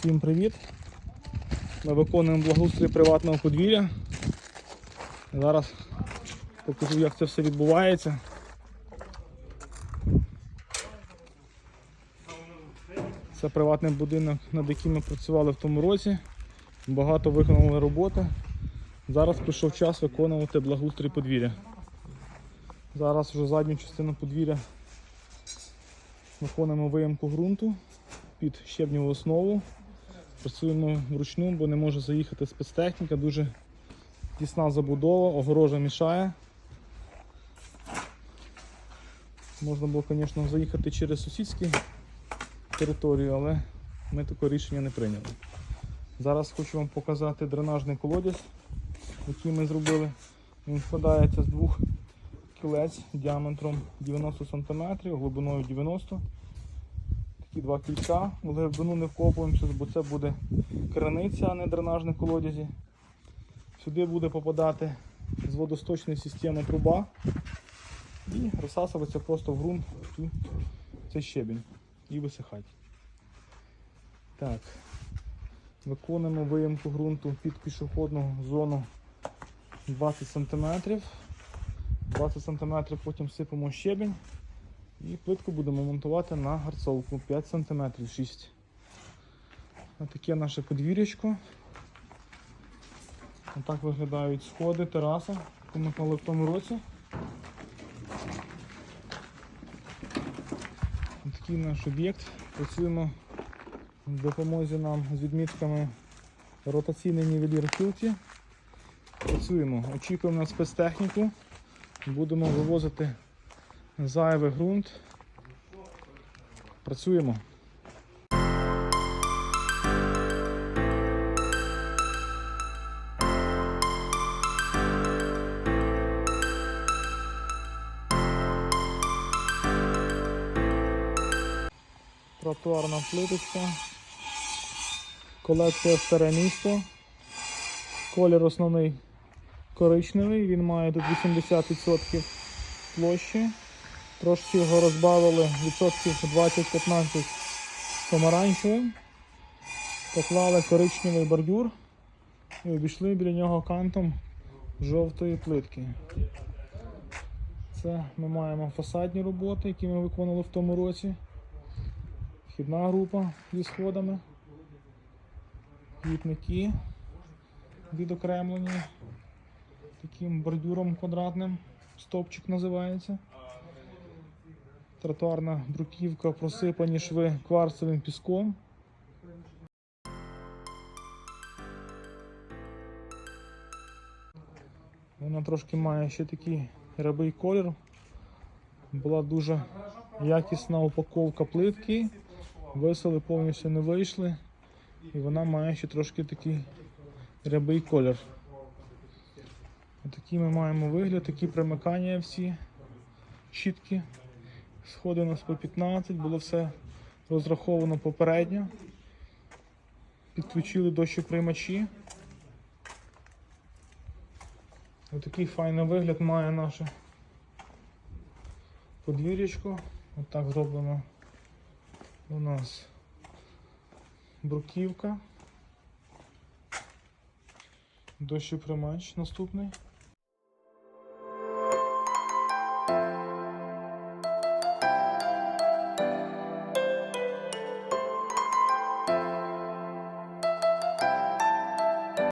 Всім привіт! Ми виконуємо благоустрій приватного подвір'я. Зараз покажу, як це все відбувається. Це приватний будинок, над яким ми працювали в тому році. Багато виконали роботи. Зараз прийшов час виконувати благоустрій подвір'я. Зараз вже задню частину подвір'я виконуємо виямку ґрунту під щебневу основу. Працюємо вручну, бо не може заїхати спецтехніка, дуже тісна забудова, огорожа мішає. Можна було, звісно, заїхати через сусідську територію, але ми таке рішення не прийняли. Зараз хочу вам показати дренажний колодязь, який ми зробили. Він складається з двох кілець діаметром 90 см, глибиною 90 Такі два кільця. В глибину не вкопуємося, бо це буде криниця, а не дренажний колодязі. Сюди буде попадати з водосточної системи труба і розсасуватися просто в ґрунт цю- цей щебінь і висихати. Так. Виконуємо виїмку ґрунту під пішохідну зону 20 см. 20 см потім сипемо щебінь і плитку будемо монтувати на гарцовку 5 см 6. Ось таке наше подвір'ячко. Отак виглядають сходи, тераса, яку ми клали в тому році. Такий наш об'єкт. Працюємо в допомозі нам з відмітками ротаційний нівелір філті. Працюємо, очікуємо на спецтехніку. Будемо вивозити зайвий ґрунт. Працюємо. Тротуарна плиточка. Колекція старе місто. Колір основний коричневий, він має тут 80% площі. Трошки його розбавили відсотків 20-15 помаранчевим. Поклали коричневий бордюр і обійшли біля нього кантом жовтої плитки. Це ми маємо фасадні роботи, які ми виконували в тому році. Вхідна група зі сходами. Квітники відокремлені таким бордюром квадратним. Стопчик називається. Тротуарна бруківка, просипані шви кварцевим піском. Вона трошки має ще такий рябий колір. Була дуже якісна упаковка плитки. Весели повністю не вийшли. І вона має ще трошки такий рябий колір. Отакий ми маємо вигляд, такі примикання всі щітки. Сходи у нас по 15, було все розраховано попередньо. Підключили дощоприймачі. Отакий файний вигляд має наше подвір'ячко. Отак зроблено у нас бруківка. Дощоприймач наступний.